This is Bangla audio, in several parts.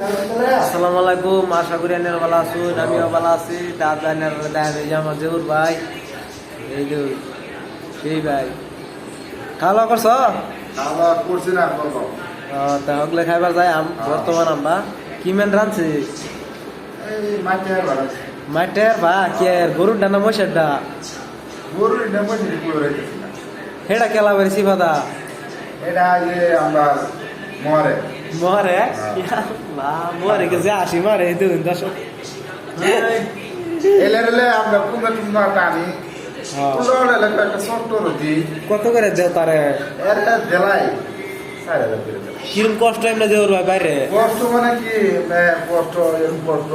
আসসালামু আলাইকুম আশা করি আনের ভালো আছুন আমিও ভালো আছি। দাদা আনের দেখা যায় আমার জহুর ভাই। এই যে সেই ভাই। খাওয়া দাওয়া করছ? খাওয়া করছি না তা হকলে খাইবার যাই আম বর্তমান আমরা কি মেন রাঁধছি মাঠে মাঠের বা কে গরুর ডানা মশের ডা হেডা কেলা বেরিছি ফাদা এটা যে আমরা মরে। মরে মরে যে আসি মারে দুন দশ কত করে দেও তারে। কিরম কষ্ট এমনি ভাই বাইরে কষ্ট মানে কি কষ্ট এরকম কষ্ট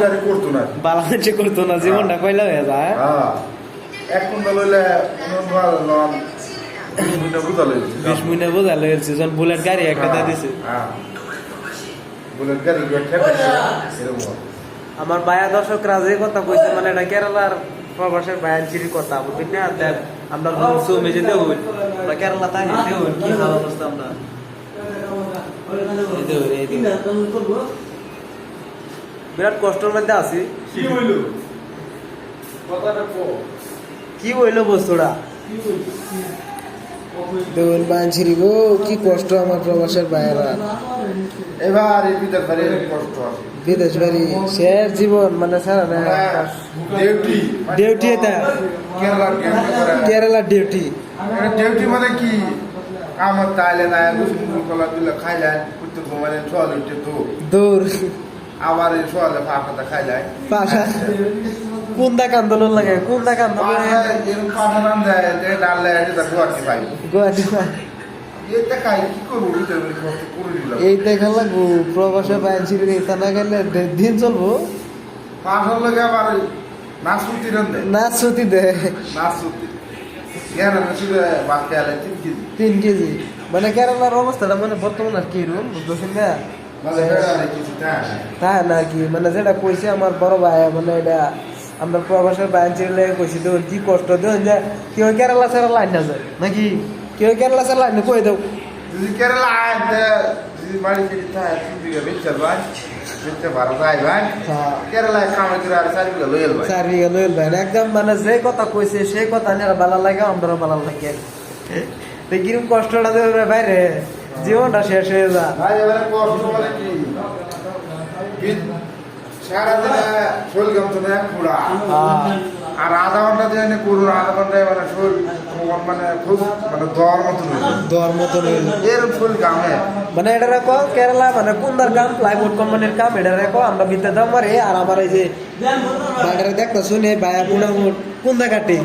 চারি করতো না বালান্সে করতো না জীবনটা কইলা হয়ে যায় হ্যাঁ এক বিশ মিনিটে বোঝা লেগেছে যখন বুলেট গাড়ি একটা দিয়ে দিছে। হ্যাঁ। বুলেট গাড়ি ঠেকাইছে এরকম আমার বায়া দর্শকরা যে কথা কইছে মানে এটা কেরালার প্রবাসের কথা বুঝলি না? দেখ আমরা দেব আমরা কেরালা তাই দেব কি হাল অবস্থা আমরা? বিরাট কষ্টের মধ্যে আছি। কি হইল? কথাটা কো কি হইল? দেখুন বাঞ্ছিরি গো কি কষ্ট আমার প্রবাসের বাইরা এবার বিদেশ বাড়ি কষ্ট। বিদেশ বাড়ি শের জীবন মানে সারা না ডিউটি। ডিউটি এটা। কেরালা ডিউটি করে। ডিউটি। মানে কি? আমার তাইলে না কলা দিলে খাইলেন কুত্তে ঘুমালে সোয়াল উঠতে তো দৌড়। আবার এই সোয়ালে ফাঁকাটা খাইলেন পাশা কোন দাক আন্দোলন লাগে? কোন দাক আন্দোলন এই দেখা লাগবো প্রবাসে বাঞ্ছিরি এটা না গেলে দিন চলবো। পাঠার আবার নাসুতি রান্ধে দে। নাসুতি তিন কেজি। তিন কেজি। মানে কেরালার অবস্থাটা মানে বর্তমান আর কি রুম বুঝতেছেন না? মানে তা তাই না কি মানে যেটা কইছে আমার বড় ভাই মানে এটা আমরা প্রবাসের বাইন ছেড়ে কইছি তো কি কষ্ট দেন যে কেউ কেরালা ছাড়া লাইন না যায়। নাকি? কেউ কেরালা ছাড়া লাইন কই দাও? যদি কেরালা আয় যদি বাড়ি যদি থাকে তিন বিঘা বেচার ভাই বেচতে ভালো যায় ভাই। হ্যাঁ। কেরালায় কামে করে আর চার বিঘা লইল ভাই। চার বিঘা লইল ভাই। একদম মানে যে কথা কইছে সেই কথা নিয়ে ভালো লাগে আমরা ভালো লাগে। তো কিরম কষ্টটা দেবে বাইরে জীবনটা শেষ হয়ে যা। ভাই এবারে কষ্ট বলে কি? সারাদিনে শরীর গামছে না এক পুরা। আর আধা ঘণ্টা দিয়ে এনে করুন আধা ঘন্টায় মানে মানে খুব মানে দর মতন গামে। মানে এটা রেখো কেরালা মানে কুন্দার কাম প্লাইউড কোম্পানির কাম এটা রেখো আমরা বিদ্যা দাম মারে আর আমার এই যে দেখতে শুনে বায়া বুড়া কুন্দা কাটি।